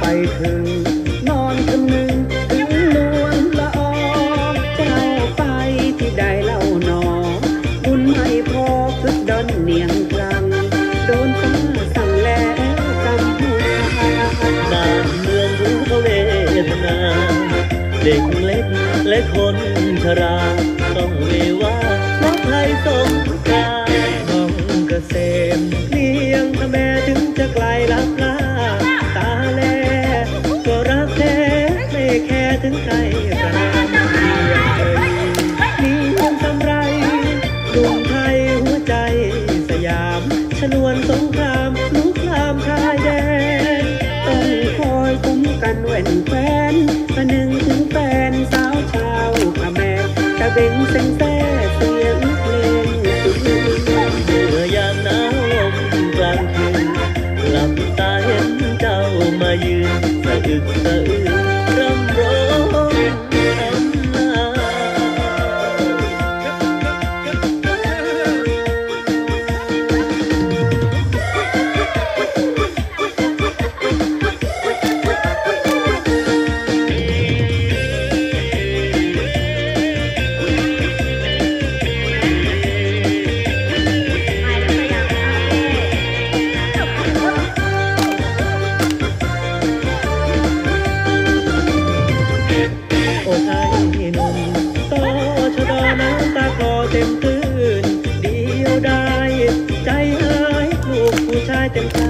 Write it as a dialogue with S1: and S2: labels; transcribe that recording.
S1: ไปถึง นอนคำนึงถึงนวลละอองเจ้าไปที่ใดเล่าหนอ บุญไม่พอคึกดอนเนียงกลางโดนฟ้าสั่งแล้วกำหัว
S2: บ้านเมืองรู้พระเวทนา เด็กเล็กและคนชรา ต้องเววาเพราะภัยสง
S1: งครามลุกลามชายแดนต้องคอยคุ้มกันแหวนแฟนประหนึ่งถึงแฟนสาวชาวพะแม่ตะเบงเซ็งแซ่เสียงเพลง
S2: เมื่อยามหนาวลมกลางคืนหลับตาเห็นเจ้ามายืนสะอึกสะอื้น
S1: โอ้ไอ้หนุ่มต่อชะดอน้ำตาคลอเต็มตื้นเดียวได้ ใจหายลูกผู้ชายเต็มใจ